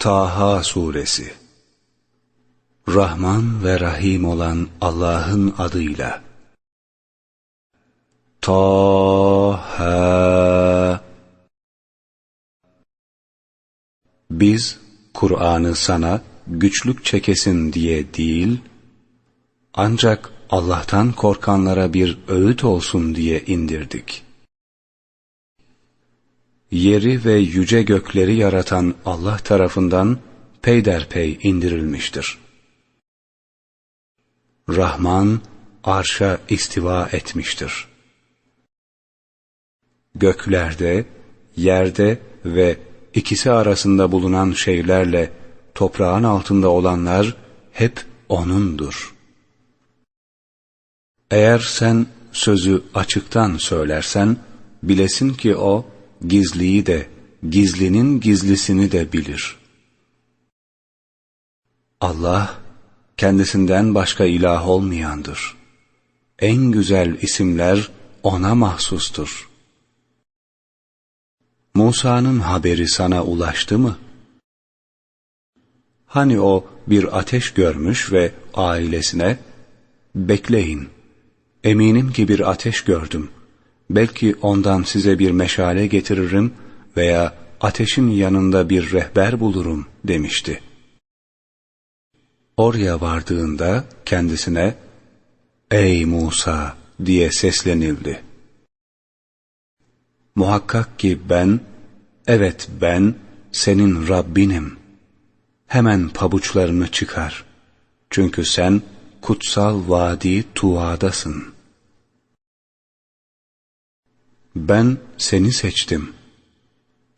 Taha Suresi. Rahman ve Rahim olan Allah'ın adıyla. Taha. Biz Kur'an'ı sana güçlük çekesin diye değil, ancak Allah'tan korkanlara bir öğüt olsun diye indirdik. Yeri ve yüce gökleri yaratan Allah tarafından peyderpey indirilmiştir. Rahman arşa istiva etmiştir. Göklerde, yerde ve ikisi arasında bulunan şeylerle toprağın altında olanlar hep O'nundur. Eğer sen sözü açıktan söylersen, bilesin ki O, gizliyi de, gizlinin gizlisini de bilir. Allah, kendisinden başka ilah olmayandır. En güzel isimler O'na mahsustur. Musa'nın haberi sana ulaştı mı? Hani o bir ateş görmüş ve ailesine, bekleyin, eminim ki bir ateş gördüm. Belki ondan size bir meşale getiririm veya ateşin yanında bir rehber bulurum demişti. Oraya vardığında kendisine, Ey Musa diye seslenildi. Muhakkak ki ben, evet ben senin Rabbinim. Hemen pabuçlarını çıkar. Çünkü sen kutsal vadi Tuğa'dasın. Ben seni seçtim.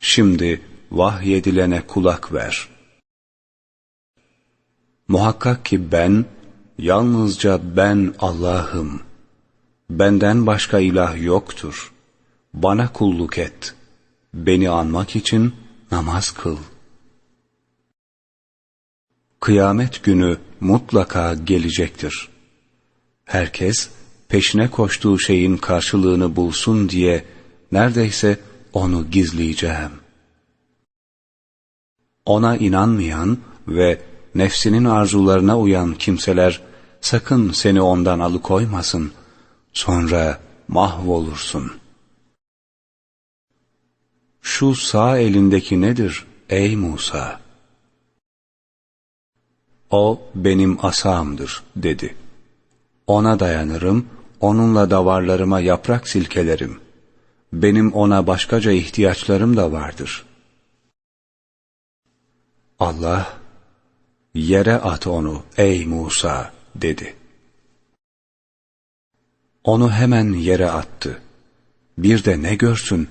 Şimdi vahyedilene kulak ver. Muhakkak ki ben, yalnızca ben Allah'ım. Benden başka ilah yoktur. Bana kulluk et. Beni anmak için namaz kıl. Kıyamet günü mutlaka gelecektir. Herkes peşine koştuğu şeyin karşılığını bulsun diye neredeyse onu gizleyeceğim. Ona inanmayan ve nefsinin arzularına uyan kimseler sakın seni ondan alıkoymasın. Sonra mahvolursun. Şu sağ elindeki nedir ey Musa? O benim asamdır dedi. Ona dayanırım, onunla davarlarıma yaprak silkelerim. Benim ona başkaca ihtiyaçlarım da vardır. Allah, yere at onu ey Musa dedi. Onu hemen yere attı. Bir de ne görsün,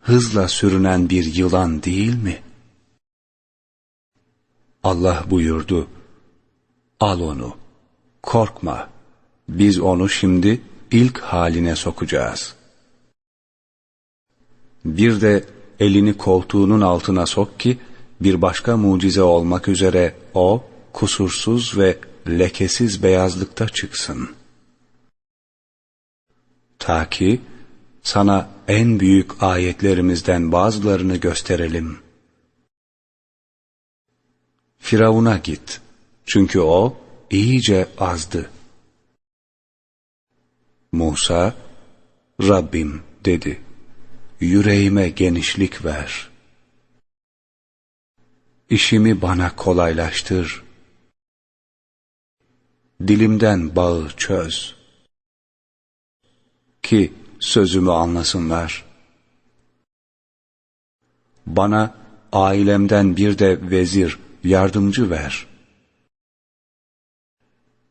hızla sürünen bir yılan değil mi? Allah buyurdu, al onu, korkma, biz onu şimdi ilk haline sokacağız. Bir de elini koltuğunun altına sok ki, bir başka mucize olmak üzere o, kusursuz ve lekesiz beyazlıkta çıksın. Ta ki, sana en büyük ayetlerimizden bazılarını gösterelim. Firavun'a git. Çünkü o iyice azdı. Musa, Rabbim dedi, yüreğime genişlik ver. İşimi bana kolaylaştır. Dilimden bağı çöz. Ki sözümü anlasınlar. Bana ailemden bir de vezir, yardımcı ver.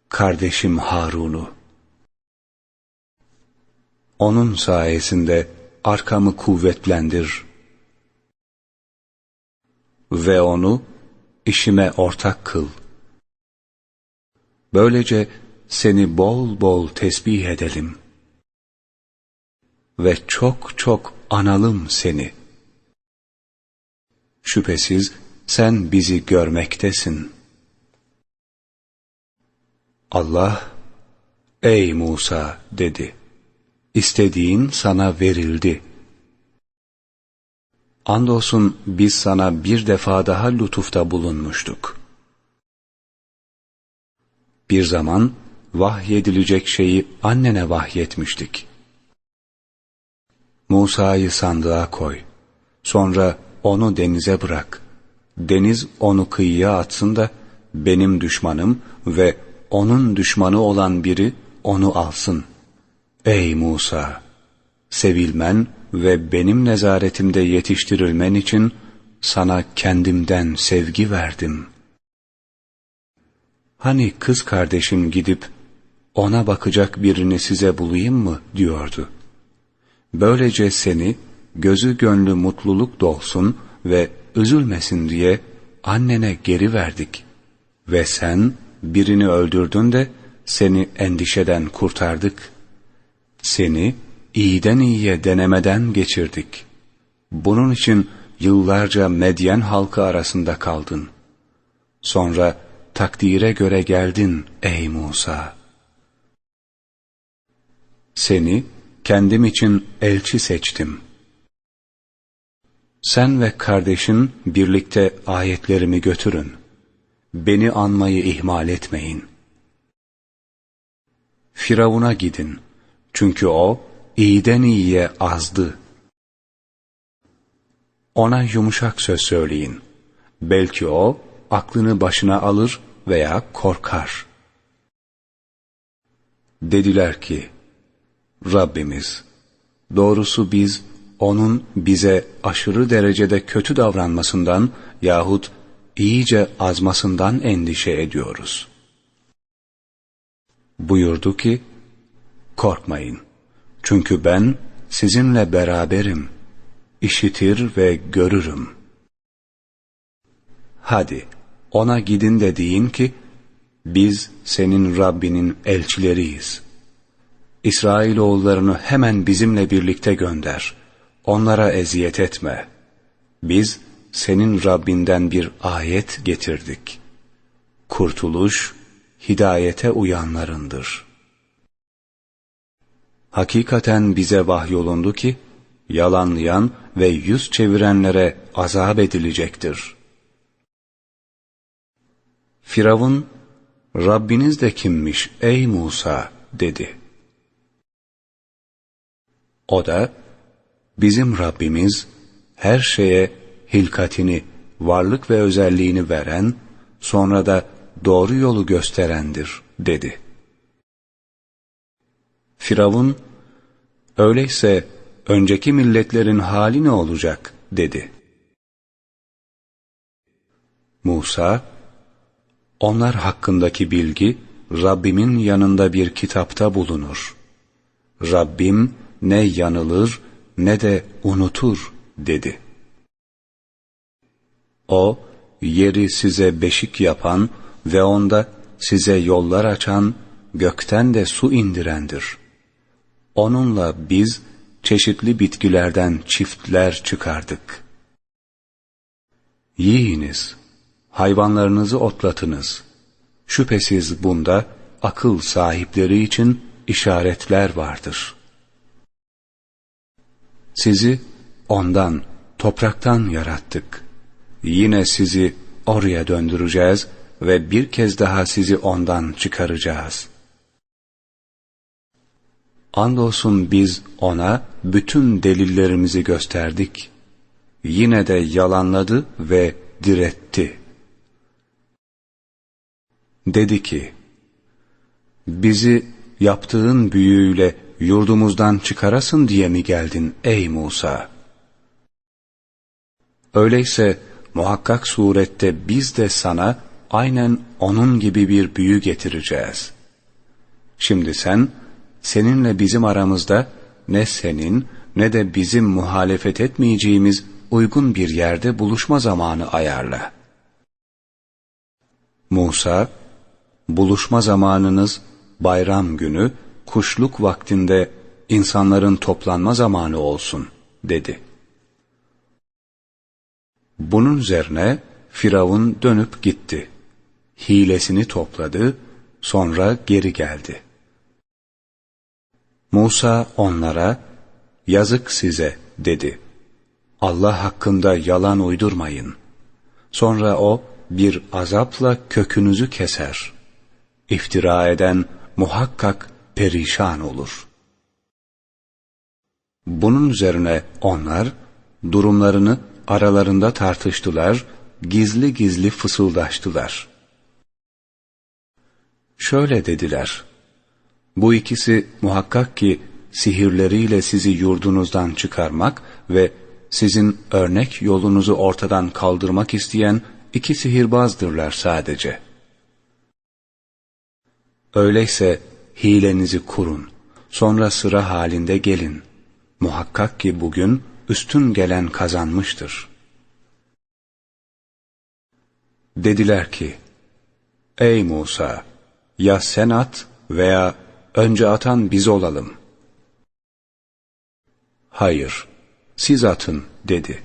Kardeşim Harun'u. Onun sayesinde arkamı kuvvetlendir. Ve onu işime ortak kıl. Böylece seni bol bol tesbih edelim. Ve çok çok analım seni. Şüphesiz sen bizi görmektesin. Allah, ey Musa dedi. İstediğin sana verildi. Andolsun biz sana bir defa daha lütufta bulunmuştuk. Bir zaman vahyedilecek şeyi annene vahyetmiştik. Musa'yı sandığa koy. Sonra onu denize bırak. Deniz onu kıyıya atsın da benim düşmanım ve onun düşmanı olan biri onu alsın. Ey Musa! Sevilmen ve benim nezaretimde yetiştirilmen için sana kendimden sevgi verdim. Hani kız kardeşim gidip ona bakacak birini size bulayım mı diyordu. Böylece seni gözü gönlü mutluluk dolsun ve üzülmesin diye annene geri verdik. Ve sen birini öldürdün de seni endişeden kurtardık. Seni iyiden iyiye denemeden geçirdik. Bunun için yıllarca Medyen halkı arasında kaldın. Sonra takdire göre geldin ey Musa. Seni kendim için elçi seçtim. Sen ve kardeşin birlikte ayetlerimi götürün. Beni anmayı ihmal etmeyin. Firavun'a gidin. Çünkü o iyiden iyiye azdı. Ona yumuşak söz söyleyin. Belki o aklını başına alır veya korkar. Dediler ki, Rabbimiz, doğrusu biz onun bize aşırı derecede kötü davranmasından yahut iyice azmasından endişe ediyoruz. Buyurdu ki, korkmayın. Çünkü ben sizinle beraberim. İşitir ve görürüm. Hadi ona gidin de deyin ki, biz senin Rabbinin elçileriyiz. İsrailoğullarını hemen bizimle birlikte gönder. Onlara eziyet etme. Biz senin Rabbinden bir ayet getirdik. Kurtuluş, hidayete uyanlarındır. Hakikaten bize vahyolundu ki, yalanlayan ve yüz çevirenlere azap edilecektir. Firavun, Rabbiniz de kimmiş ey Musa dedi. O da, bizim Rabbimiz her şeye hilkatini, varlık ve özelliğini veren, sonra da doğru yolu gösterendir dedi. Firavun, öyleyse önceki milletlerin hali ne olacak dedi. Musa, onlar hakkındaki bilgi Rabbimin yanında bir kitapta bulunur. Rabbim ne yanılır ne de unutur dedi. O, yeri size beşik yapan ve onda size yollar açan, gökten de su indirendir. Onunla biz çeşitli bitkilerden çiftler çıkardık. Yiyiniz, hayvanlarınızı otlatınız. Şüphesiz bunda akıl sahipleri için işaretler vardır. Sizi ondan, topraktan yarattık. Yine sizi oraya döndüreceğiz ve bir kez daha sizi ondan çıkaracağız. Andolsun biz ona bütün delillerimizi gösterdik. Yine de yalanladı ve diretti. Dedi ki, bizi yaptığın büyüyle yurdumuzdan çıkarasın diye mi geldin ey Musa? Öyleyse muhakkak surette biz de sana aynen onun gibi bir büyü getireceğiz. Şimdi sen, seninle bizim aramızda ne senin ne de bizim muhalefet etmeyeceğimiz uygun bir yerde buluşma zamanı ayarla. Musa, buluşma zamanınız bayram günü, kuşluk vaktinde insanların toplanma zamanı olsun, dedi. Bunun üzerine Firavun dönüp gitti. Hilesini topladı, sonra geri geldi. Musa onlara, yazık size dedi. Allah hakkında yalan uydurmayın. Sonra o bir azapla kökünüzü keser. İftira eden muhakkak perişan olur. Bunun üzerine onlar durumlarını aralarında tartıştılar, gizli gizli fısıldaştılar. Şöyle dediler, bu ikisi muhakkak ki sihirleriyle sizi yurdunuzdan çıkarmak ve sizin örnek yolunuzu ortadan kaldırmak isteyen iki sihirbazdırlar sadece. Öyleyse hilenizi kurun, sonra sıra halinde gelin. Muhakkak ki bugün üstün gelen kazanmıştır. Dediler ki, Ey Musa! Ya sen at veya önce atan biz olalım. Hayır, siz atın dedi.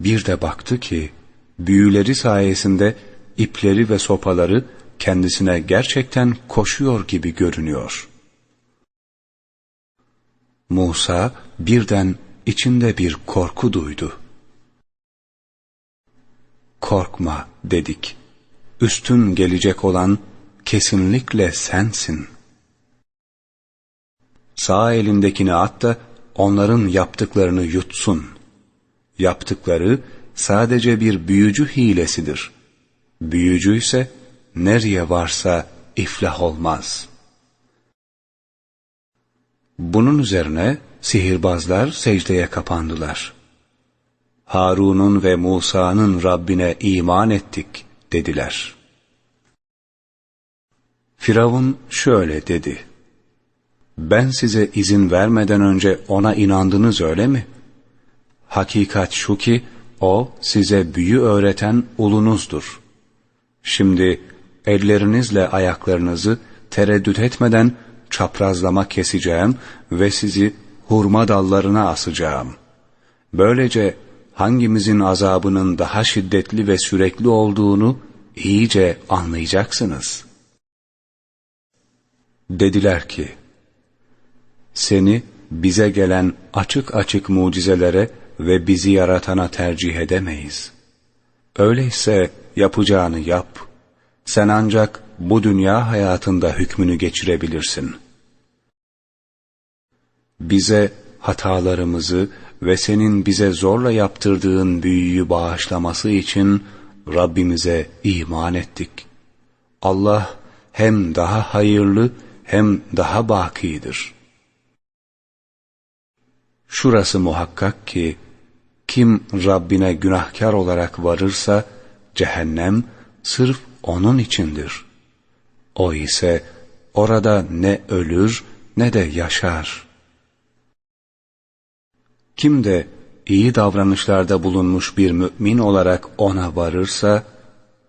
Bir de baktı ki, büyüleri sayesinde ipleri ve sopaları kendisine gerçekten koşuyor gibi görünüyor. Musa birden içinde bir korku duydu. Korkma dedik. Üstün gelecek olan kesinlikle sensin. Sağ elindekini at da onların yaptıklarını yutsun. Yaptıkları sadece bir büyücü hilesidir. Büyücü ise nereye varsa iflah olmaz. Bunun üzerine sihirbazlar secdeye kapandılar. Harun'un ve Musa'nın Rabbine iman ettik dediler. Firavun şöyle dedi. Ben size izin vermeden önce ona inandınız öyle mi? Hakikat şu ki o size büyü öğreten ulunuzdur. Şimdi ellerinizle ayaklarınızı tereddüt etmeden çaprazlama keseceğim ve sizi hurma dallarına asacağım. Böylece hangimizin azabının daha şiddetli ve sürekli olduğunu iyice anlayacaksınız. Dediler ki, seni bize gelen açık açık mucizelere ve bizi yaratana tercih edemeyiz. Öyleyse yapacağını yap. Sen ancak bu dünya hayatında hükmünü geçirebilirsin. Bize hatalarımızı ve senin bize zorla yaptırdığın büyüyü bağışlaması için Rabbimize iman ettik. Allah hem daha hayırlı hem daha bakidir. Şurası muhakkak ki kim Rabbine günahkar olarak varırsa cehennem sırf onun içindir. O ise orada ne ölür ne de yaşar. Kim de iyi davranışlarda bulunmuş bir mümin olarak ona varırsa,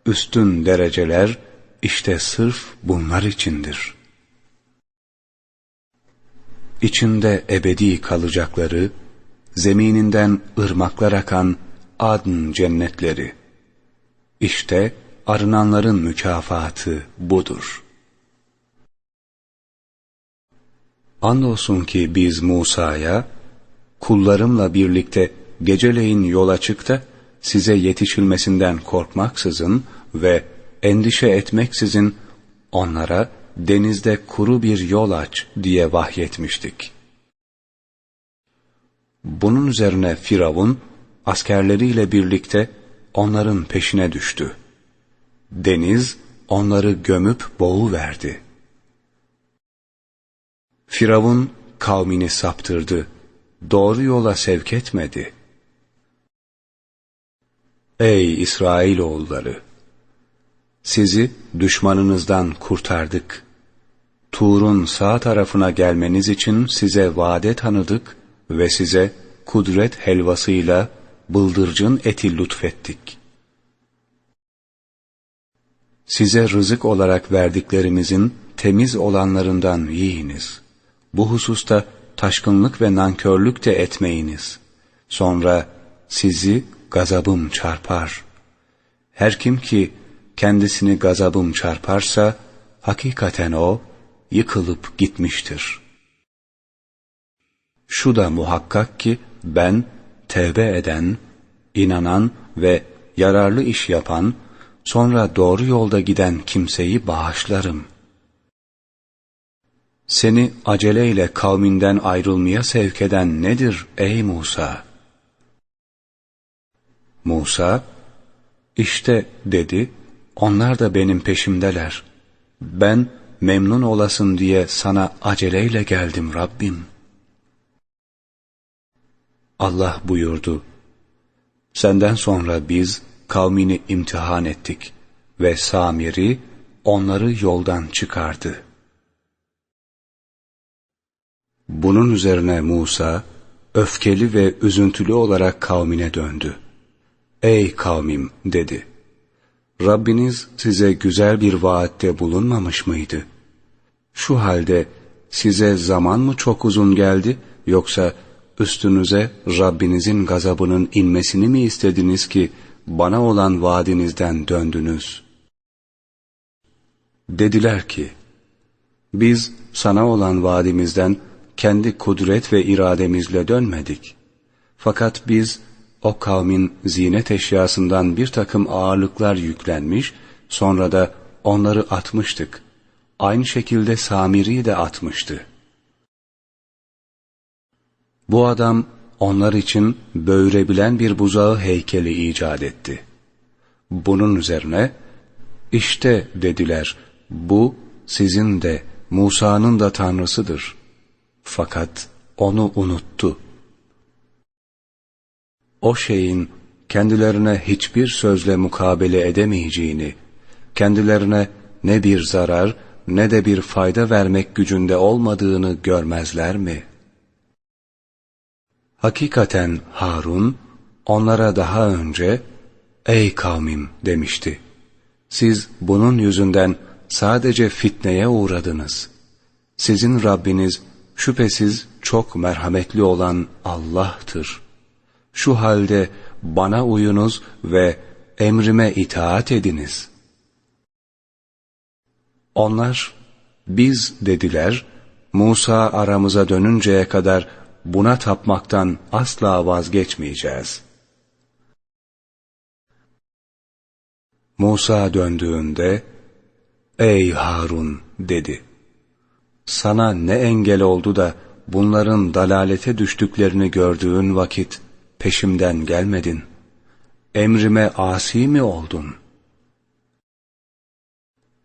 üstün dereceler işte sırf bunlar içindir. İçinde ebedi kalacakları, zemininden ırmaklar akan adn cennetleri. İşte arınanların mükafatı budur. Andolsun ki biz Musa'ya, kullarımla birlikte geceleyin yola çık da size yetişilmesinden korkmaksızın ve endişe etmeksizin onlara denizde kuru bir yol aç diye vahyetmiştik. Bunun üzerine Firavun askerleriyle birlikte onların peşine düştü. Deniz onları gömüp boğuverdi. Firavun kavmini saptırdı, doğru yola sevk etmedi. Ey İsrailoğulları! Sizi düşmanınızdan kurtardık. Tur'un sağ tarafına gelmeniz için size vade tanıdık ve size kudret helvasıyla bıldırcın eti lütfettik. Size rızık olarak verdiklerimizin temiz olanlarından yiyiniz. Bu hususta taşkınlık ve nankörlük de etmeyiniz. Sonra sizi gazabım çarpar. Her kim ki kendisini gazabım çarparsa, hakikaten o yıkılıp gitmiştir. Şu da muhakkak ki ben tevbe eden, inanan ve yararlı iş yapan, sonra doğru yolda giden kimseyi bağışlarım. Seni aceleyle kavminden ayrılmaya sevk eden nedir ey Musa? Musa, işte dedi, onlar da benim peşimdeler. Ben memnun olasın diye sana aceleyle geldim Rabbim. Allah buyurdu, Senden sonra biz kavmini imtihan ettik ve Samir'i onları yoldan çıkardı. Bunun üzerine Musa, öfkeli ve üzüntülü olarak kavmine döndü. Ey kavmim dedi. Rabbiniz size güzel bir vaatte bulunmamış mıydı? Şu halde size zaman mı çok uzun geldi yoksa üstünüze Rabbinizin gazabının inmesini mi istediniz ki bana olan vaadinizden döndünüz? Dediler ki, biz sana olan vaadimizden kendi kudret ve irademizle dönmedik. Fakat biz o kavmin zinet eşyasından bir takım ağırlıklar yüklenmiş, sonra da onları atmıştık. Aynı şekilde Samiri'yi de atmıştı. Bu adam onlar için böğürebilen bir buzağı heykeli icat etti. Bunun üzerine, işte dediler, bu sizin de Musa'nın da tanrısıdır. Fakat onu unuttu o şeyin kendilerine hiçbir sözle mukabele edemeyeceğini, kendilerine ne bir zarar ne de bir fayda vermek gücünde olmadığını görmezler mi? Hakikaten Harun onlara daha önce ''Ey kavmim'' demişti. Siz bunun yüzünden sadece fitneye uğradınız. Sizin Rabbiniz şüphesiz çok merhametli olan Allah'tır. Şu halde bana uyunuz ve emrime itaat ediniz. Onlar, biz dediler, Musa aramıza dönünceye kadar buna tapmaktan asla vazgeçmeyeceğiz. Musa döndüğünde, Ey Harun dedi. Sana ne engel oldu da bunların dalalete düştüklerini gördüğün vakit peşimden gelmedin. Emrime asi mi oldun?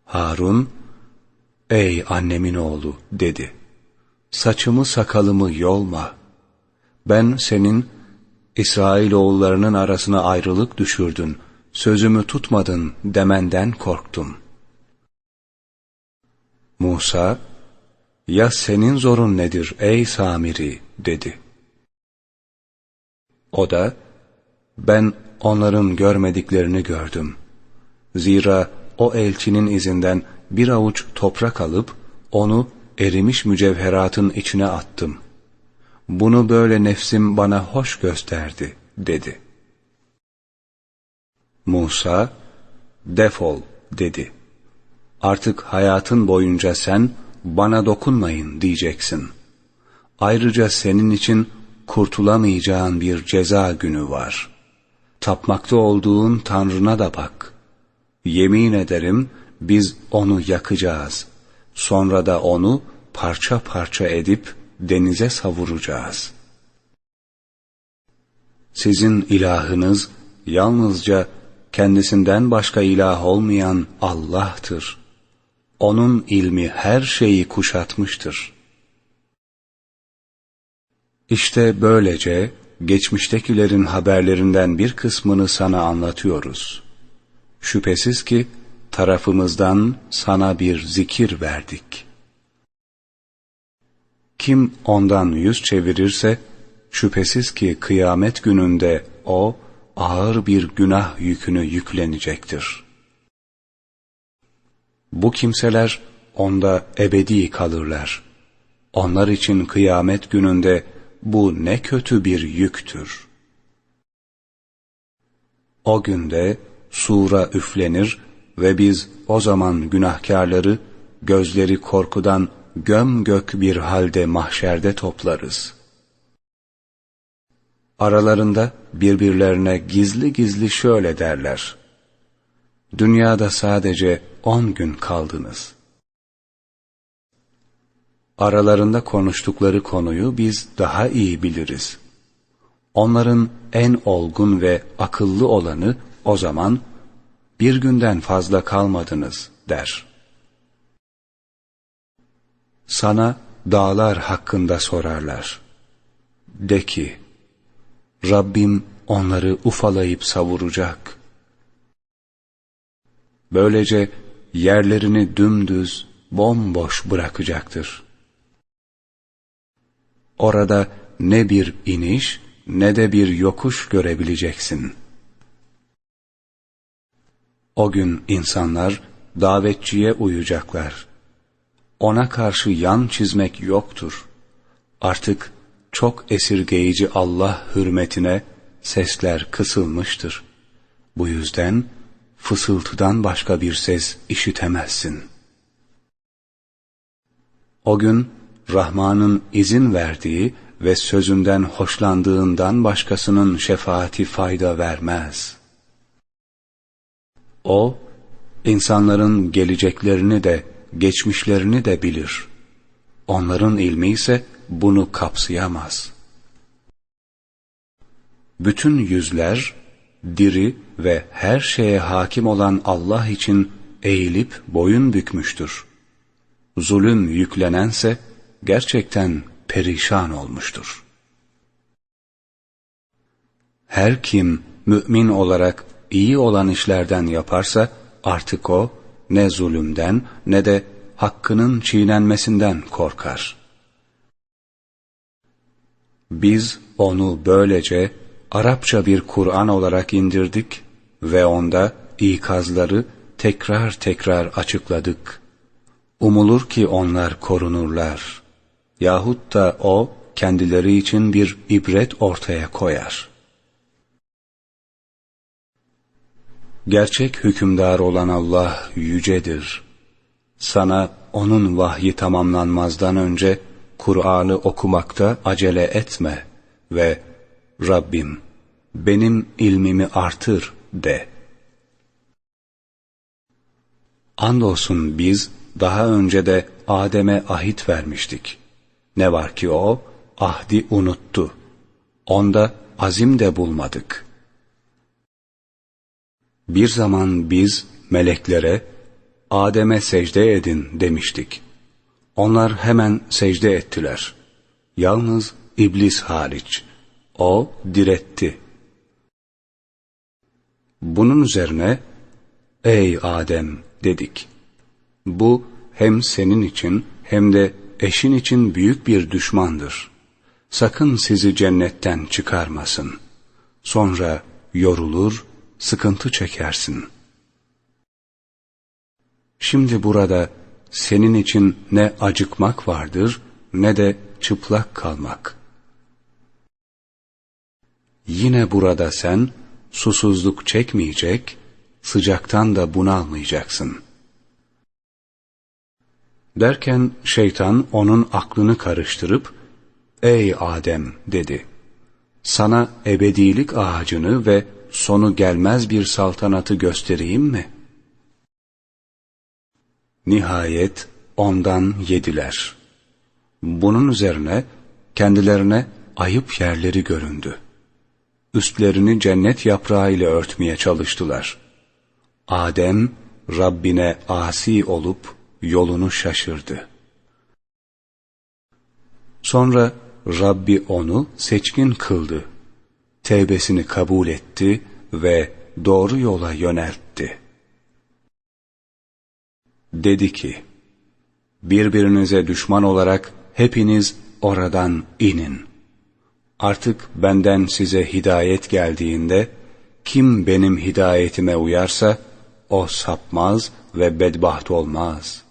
Harun, ey annemin oğlu dedi. Saçımı sakalımı yolma. Ben senin İsrail oğullarının arasına ayrılık düşürdün, sözümü tutmadın demenden korktum. Musa, ya senin zorun nedir ey Samiri dedi. O da, ben onların görmediklerini gördüm. Zira o elçinin izinden bir avuç toprak alıp, onu erimiş mücevheratın içine attım. Bunu böyle nefsim bana hoş gösterdi, dedi. Musa, defol, dedi. Artık hayatın boyunca sen, bana dokunmayın diyeceksin. Ayrıca senin için kurtulamayacağın bir ceza günü var. Tapmakta olduğun Tanrına da bak. Yemin ederim biz onu yakacağız. Sonra da onu parça parça edip denize savuracağız. Sizin ilahınız yalnızca kendisinden başka ilah olmayan Allah'tır. Onun ilmi her şeyi kuşatmıştır.'' İşte böylece geçmiştekilerin haberlerinden bir kısmını sana anlatıyoruz. Şüphesiz ki tarafımızdan sana bir zikir verdik. Kim ondan yüz çevirirse, şüphesiz ki kıyamet gününde o ağır bir günah yükünü yüklenecektir. Bu kimseler onda ebedi kalırlar. Onlar için kıyamet gününde bu ne kötü bir yüktür. O günde sura üflenir ve biz o zaman günahkarları gözleri korkudan göm gök bir halde mahşerde toplarız. Aralarında birbirlerine gizli gizli şöyle derler. Dünyada sadece on gün kaldınız. Aralarında konuştukları konuyu biz daha iyi biliriz. Onların en olgun ve akıllı olanı o zaman bir günden fazla kalmadınız der. Sana dağlar hakkında sorarlar. De ki, Rabbim onları ufalayıp savuracak. Böylece yerlerini dümdüz, bomboş bırakacaktır. Orada ne bir iniş ne de bir yokuş görebileceksin. O gün insanlar davetçiye uyacaklar. Ona karşı yan çizmek yoktur. Artık çok esirgeyici Allah hürmetine sesler kısılmıştır. Bu yüzden fısıltıdan başka bir ses işitemezsin. O gün Rahman'ın izin verdiği ve sözünden hoşlandığından başkasının şefaati fayda vermez. O, insanların geleceklerini de, geçmişlerini de bilir. Onların ilmi ise bunu kapsayamaz. Bütün yüzler, diri ve her şeye hakim olan Allah için eğilip boyun bükmüştür. Zulüm yüklenense gerçekten perişan olmuştur. Her kim mümin olarak iyi olan işlerden yaparsa artık o ne zulümden ne de hakkının çiğnenmesinden korkar. Biz onu böylece Arapça bir Kur'an olarak indirdik ve onda ikazları tekrar tekrar açıkladık. Umulur ki onlar korunurlar. Yahut da o kendileri için bir ibret ortaya koyar. Gerçek hükümdar olan Allah yücedir. Sana onun vahyi tamamlanmazdan önce Kur'an'ı okumakta acele etme ve Rabbim benim ilmimi artır de. Andolsun biz daha önce de Adem'e ahit vermiştik. Ne var ki o ahdi unuttu. Onda azim de bulmadık. Bir zaman biz meleklere Adem'e secde edin demiştik. Onlar hemen secde ettiler. Yalnız iblis hariç. O diretti. Bunun üzerine ey Adem dedik. Bu hem senin için hem de eşin için büyük bir düşmandır. Sakın sizi cennetten çıkarmasın. Sonra yorulur, sıkıntı çekersin. Şimdi burada senin için ne acıkmak vardır ne de çıplak kalmak. Yine burada sen susuzluk çekmeyecek, sıcaktan da bunalmayacaksın.'' Derken şeytan onun aklını karıştırıp, Ey Adem dedi, sana ebedilik ağacını ve sonu gelmez bir saltanatı göstereyim mi? Nihayet ondan yediler. Bunun üzerine kendilerine ayıp yerleri göründü. Üstlerini cennet yaprağı ile örtmeye çalıştılar. Adem Rabbine asi olup yolunu şaşırdı. Sonra Rabbi onu seçkin kıldı. Tevbesini kabul etti ve doğru yola yöneltti. Dedi ki, birbirinize düşman olarak hepiniz oradan inin. Artık benden size hidayet geldiğinde, kim benim hidayetime uyarsa, o sapmaz ve bedbaht olmaz.''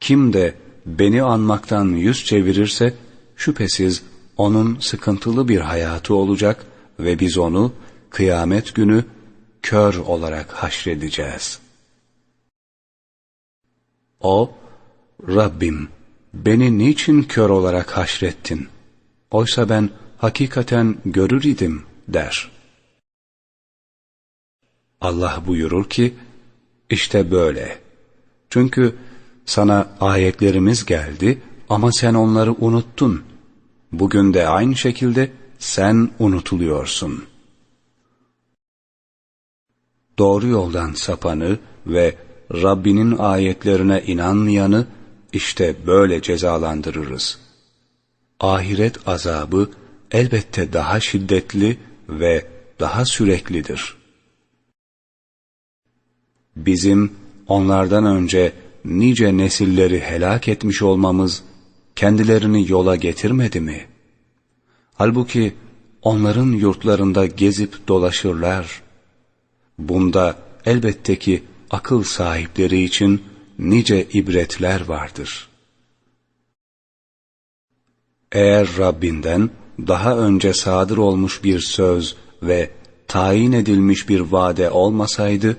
Kim de beni anmaktan yüz çevirirse şüphesiz onun sıkıntılı bir hayatı olacak ve biz onu kıyamet günü kör olarak haşredeceğiz. O, Rabbim beni niçin kör olarak haşrettin? Oysa ben hakikaten görür idim der. Allah buyurur ki, işte böyle. Çünkü sana ayetlerimiz geldi ama sen onları unuttun. Bugün de aynı şekilde sen unutuluyorsun. Doğru yoldan sapanı ve Rabbinin ayetlerine inanmayanı işte böyle cezalandırırız. Ahiret azabı elbette daha şiddetli ve daha süreklidir. Bizim onlardan önce nice nesilleri helak etmiş olmamız kendilerini yola getirmedi mi? Halbuki onların yurtlarında gezip dolaşırlar. Bunda elbette ki akıl sahipleri için nice ibretler vardır. Eğer Rabbinden daha önce sadır olmuş bir söz ve tayin edilmiş bir vade olmasaydı,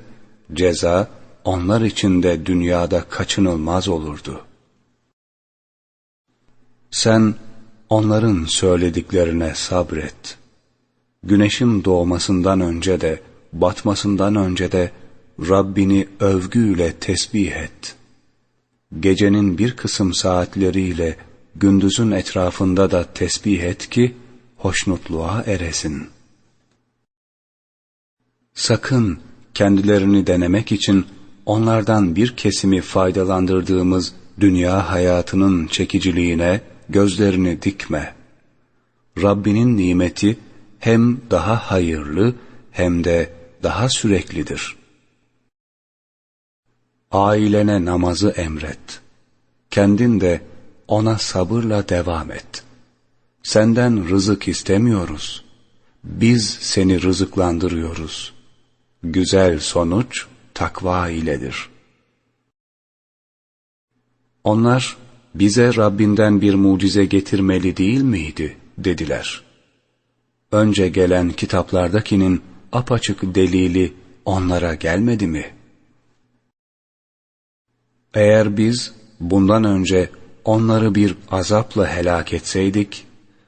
ceza onlar için de dünyada kaçınılmaz olurdu. Sen onların söylediklerine sabret. Güneşin doğmasından önce de, batmasından önce de Rabbini övgüyle tesbih et. Gecenin bir kısım saatleriyle gündüzün etrafında da tesbih et ki hoşnutluğa eresin. Sakın kendilerini denemek için onlardan bir kesimi faydalandırdığımız dünya hayatının çekiciliğine gözlerini dikme. Rabbinin nimeti hem daha hayırlı hem de daha süreklidir. Ailene namazı emret. Kendin de ona sabırla devam et. Senden rızık istemiyoruz. Biz seni rızıklandırıyoruz. Güzel sonuç takva iledir. Onlar bize Rabbinden bir mucize getirmeli değil miydi dediler. Önce gelen kitaplardakinin apaçık delili onlara gelmedi mi? Eğer biz bundan önce onları bir azapla helak etseydik,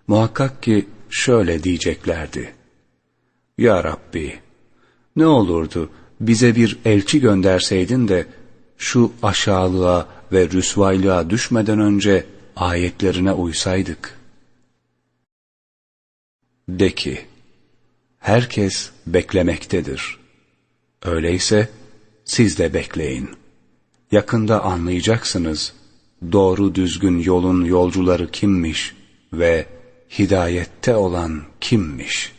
muhakkak ki şöyle diyeceklerdi. Ya Rabbi, ne olurdu bize bir elçi gönderseydin de şu aşağılığa ve rüsvaylığa düşmeden önce ayetlerine uysaydık. De ki, herkes beklemektedir. Öyleyse siz de bekleyin. Yakında anlayacaksınız doğru düzgün yolun yolcuları kimmiş ve hidayette olan kimmiş?''